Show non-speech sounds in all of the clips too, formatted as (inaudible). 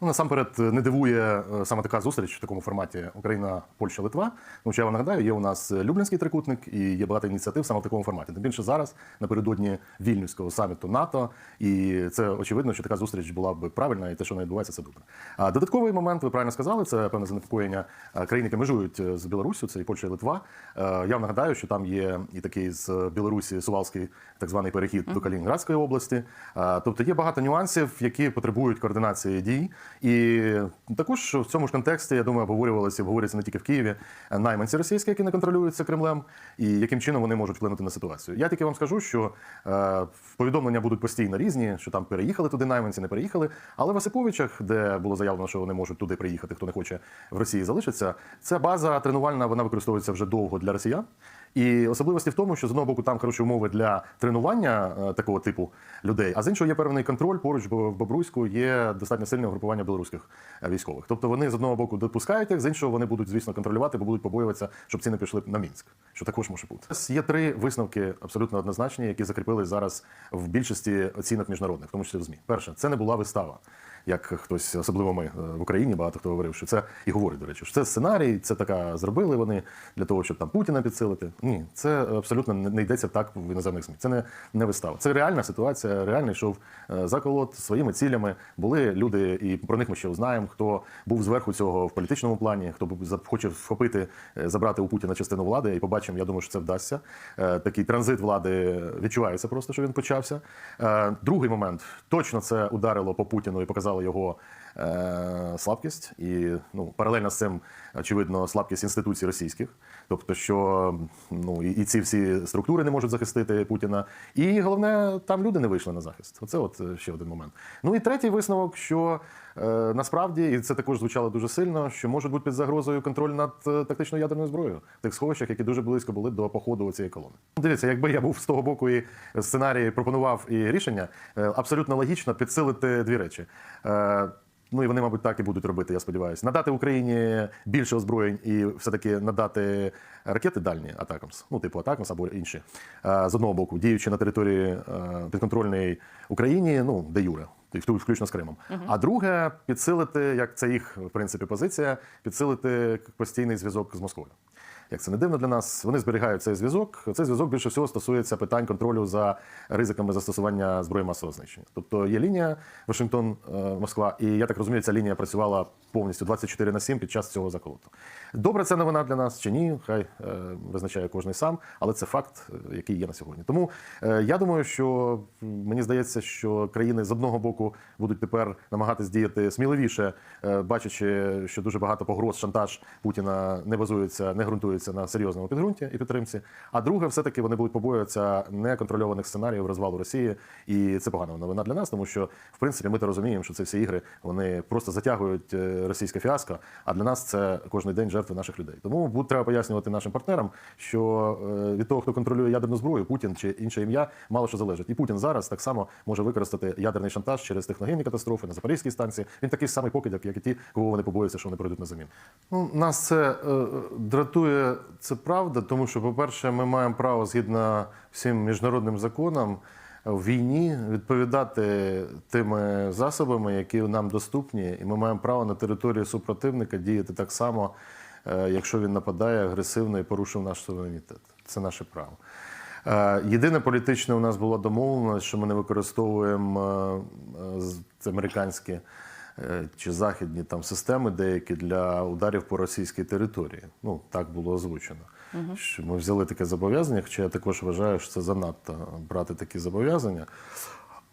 Ну, насамперед не дивує е, саме така зустріч в такому форматі Україна, Польща, Литва. Тому що я вам нагадаю, є у нас Люблінський трикутник і є багато ініціатив саме в такому форматі. Тим більше зараз, напередодні вільнюського саміту НАТО, і це очевидно, що така зустріч була б правильна, і те, що не відбувається, це добре. А додатковий момент, ви правильно сказали, це певне занепокоєння е, країн, які межують е, з Білоруссю, це і Польща і Литва. Е, Я вам нагадаю, що там є і такий з Білорусі Сувалський так званий перехід до Калінінградської області. Е, Тобто є багато нюансів, які потребують координації дій. І також в цьому ж контексті, я думаю, обговорювалося і обговорюється не тільки в Києві найманці російські, які не контролюються Кремлем, і яким чином вони можуть вплинути на ситуацію. Я тільки вам скажу, що е, повідомлення будуть постійно різні, що там переїхали туди найманці, не переїхали. Але в Осиповичах, де було заявлено, що вони можуть туди приїхати, хто не хоче в Росії залишиться, ця база тренувальна вона використовується вже довго для росіян. І особливості в тому, що з одного боку там хороші умови для тренування е, такого типу людей, а з іншого є певний контроль. Поруч бо в Бобруйську є достатньо сильне угрупування білоруських е, військових. Тобто вони з одного боку допускають їх, з іншого вони будуть, звісно, контролювати, бо будуть побоюватися, щоб ці не пішли на Мінськ, що також може бути. Є три висновки абсолютно однозначні, які закріпились зараз в більшості оцінок міжнародних, в тому числі в ЗМІ. Перше, це не була вистава. Як хтось, особливо ми е, в Україні, багато хто говорив, що це і говорить, до речі, що це сценарій, це така зробили вони для того, щоб там Путіна підсилити. Ні, це абсолютно не йдеться так в іноземних ЗМІ. Це не, не вистава. Це реальна ситуація, реальний йшов е, заколот своїми цілями. Були люди, і про них ми ще узнаємо, хто був зверху цього в політичному плані, хто хоче вхопити, е, забрати у Путіна частину влади, і побачимо. Я думаю, що це вдасться. Такий транзит влади відчувається просто, що він почався. Другий момент точно це ударило по Путіну і показало його е, слабкість, і ну паралельно з цим, очевидно, слабкість інституцій російських, тобто, що ну і, ці всі структури не можуть захистити Путіна. І головне, там люди не вийшли на захист. Оце от е, ще один момент. Ну і третій висновок, що е, насправді, і це також звучало дуже сильно, що може бути під загрозою контроль над е, тактичною ядерною зброєю в тих сховищах, які дуже близько були до походу цієї колони. Дивіться, якби я був з того боку і сценарій пропонував і рішення, е, абсолютно логічно підсилити дві речі. Ну і вони, мабуть, так і будуть робити, я сподіваюся. Надати Україні більше озброєнь і все-таки надати ракети дальні Атакамс, ну типу Атакамс або інші. Е, З одного боку, діючи на території е, підконтрольної Україні, ну де Юре, включно з Кримом. А друге, підсилити, як це їх в принципі позиція, підсилити постійний зв'язок з Москвою. Як це не дивно для нас, вони зберігають цей зв'язок. Цей зв'язок більше всього стосується питань контролю за ризиками застосування зброї масового знищення. Тобто є лінія Вашингтон-Москва, і я так розумію, ця лінія працювала повністю 24 на 7 під час цього заколоту. Добре, це новина для нас чи ні? Хай е, визначає кожен сам, але це факт, е, який є на сьогодні. Тому е, я думаю, що мені здається, що країни з одного боку будуть тепер намагатись діяти сміливіше, е, бачачи, що дуже багато погроз, шантаж Путіна не базується, не ґрунтується на серйозному підґрунті і підтримці. А друге, все-таки вони будуть побоюватися неконтрольованих сценаріїв розвалу Росії, і це погана новина для нас, тому що в принципі ми то розуміємо, що ці всі ігри вони просто затягують е, російське фіаско. А для нас це кожен день жертви наших людей. Тому треба пояснювати нашим партнерам, що е, від того, хто контролює ядерну зброю, Путін чи інше ім'я, мало що залежить. І Путін зараз так само може використати ядерний шантаж через техногенні катастрофи на Запорізькій станції. Він такий самий покидьок, як і ті, кого вони побоюються, що вони прийдуть на замін. Ну, нас це е, дратує, це правда, тому що, по-перше, ми маємо право згідно всім міжнародним законам в війні відповідати тими засобами, які нам доступні, і ми маємо право на території супротивника діяти так само, е, якщо він нападає агресивно і порушив наш суверенітет. Це наше право. Е, Єдине політичне у нас була домовленість, що ми не використовуємо е, американські чи західні там системи деякі для ударів по російській території. Ну так було озвучено. Що ми взяли таке зобов'язання, хоча я також вважаю, що це занадто брати такі зобов'язання.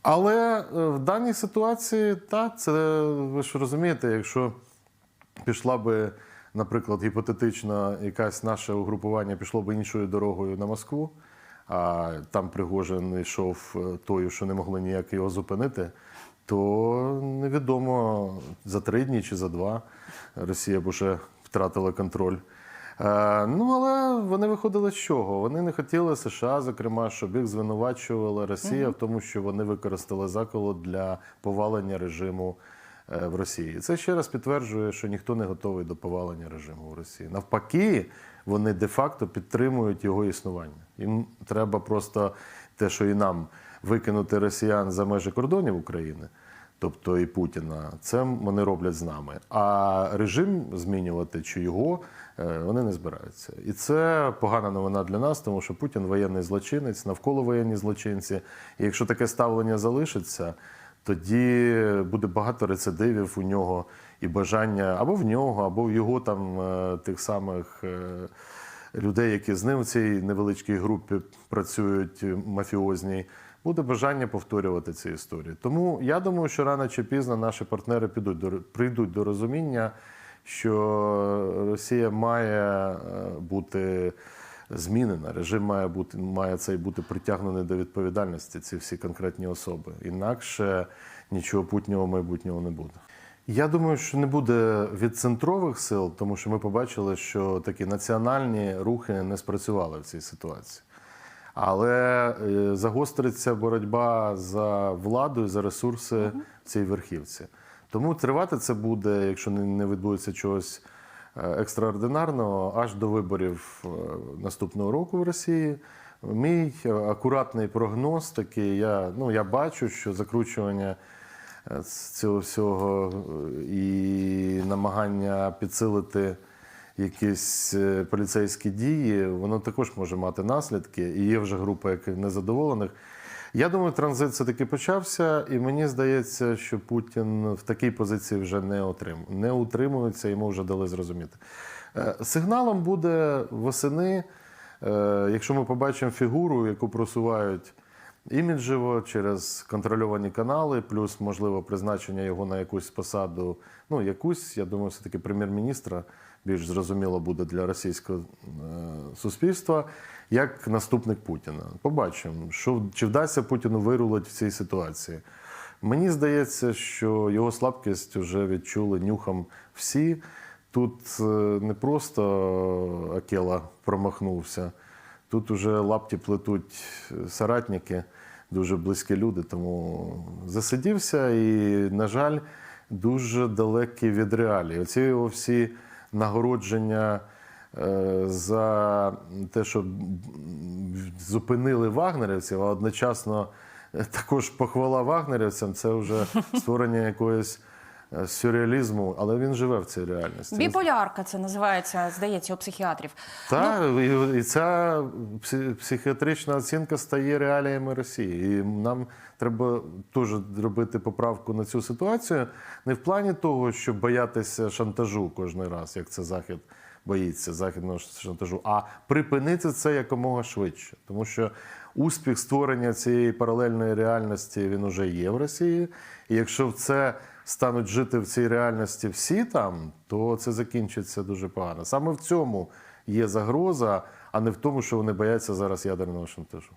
Але е, в даній ситуації, так, це ви ж розумієте, якщо пішла би, наприклад, гіпотетично якась наше угрупування пішло б іншою дорогою на Москву, а там Пригожин йшов е, тою, що не могли ніяк його зупинити, то невідомо за три дні чи за два Росія б уже втратила контроль. Е, Ну, але вони виходили з чого? Вони не хотіли США, зокрема, щоб їх звинувачувала Росія в тому, що вони використали заколот для повалення режиму е, в Росії. Це ще раз підтверджує, що ніхто не готовий до повалення режиму в Росії. Навпаки, вони де-факто підтримують його існування. Їм треба просто те, що і нам викинути росіян за межі кордонів України. тобто і Путіна, це вони роблять з нами. А режим змінювати чи його е, вони не збираються. І це погана новина для нас, тому що Путін воєнний злочинець, навколо воєнні злочинці. І якщо таке ставлення залишиться, тоді буде багато рецидивів у нього і бажання або в нього, або в його там е, тих самих. е, людей, які з ним в цій невеличкій групі працюють мафіозній, буде бажання повторювати ці історії. Тому я думаю, що рано чи пізно наші партнери підуть до прийдуть до розуміння, що Росія має е, бути змінена, режим має бути має цей бути притягнений до відповідальності. Ці всі конкретні особи. Інакше нічого путнього майбутнього не буде. Я думаю, що не буде від центрових сил, тому що ми побачили, що такі національні рухи не спрацювали в цій ситуації. Але е, загостриться боротьба за владу і за ресурси в цій верхівці. Тому тривати це буде, якщо не відбудеться чогось е, екстраординарного, аж до виборів е, наступного року в Росії. Мій акуратний прогноз такий, я, ну, я бачу, що закручування цього всього і намагання підсилити якісь е, поліцейські дії, воно також може мати наслідки. І є вже група яких незадоволених. Я думаю, транзит все-таки почався, і мені здається, що Путін в такій позиції вже не отрим... не утримується, йому вже дали зрозуміти. Е, Сигналом буде восени, е, якщо ми побачимо фігуру, яку просувають іміджево через контрольовані канали, плюс можливо призначення його на якусь посаду. Ну, якусь, я думаю, все-таки прем'єр-міністра більш зрозуміло буде для російського е, суспільства, як наступник Путіна. Побачимо, що чи вдасться Путіну вирулити в цій ситуації. Мені здається, що його слабкість вже відчули нюхом всі. Тут е, не просто Акела промахнувся, тут уже лапті плетуть соратники, дуже близькі люди. Тому засидівся і, на жаль, дуже далекий від реалій. Оці його всі нагородження е, за те, що зупинили вагнерівців, а одночасно е, також похвала вагнерівцям. Це вже (laughs) створення якоїсь сюрреалізму, але він живе в цій реальності. Біполярка це називається, здається, у психіатрів. Так, і, і ця психіатрична оцінка стає реаліями Росії. І нам треба теж робити поправку на цю ситуацію. Не в плані того, щоб боятися шантажу кожен раз, як це Захід боїться західного шантажу, а припинити це якомога швидше. Тому що успіх створення цієї паралельної реальності він уже є в Росії. І якщо в це стануть жити в цій реальності всі там, то це закінчиться дуже погано. Саме в цьому є загроза, а не в тому, що вони бояться зараз ядерного шантажу.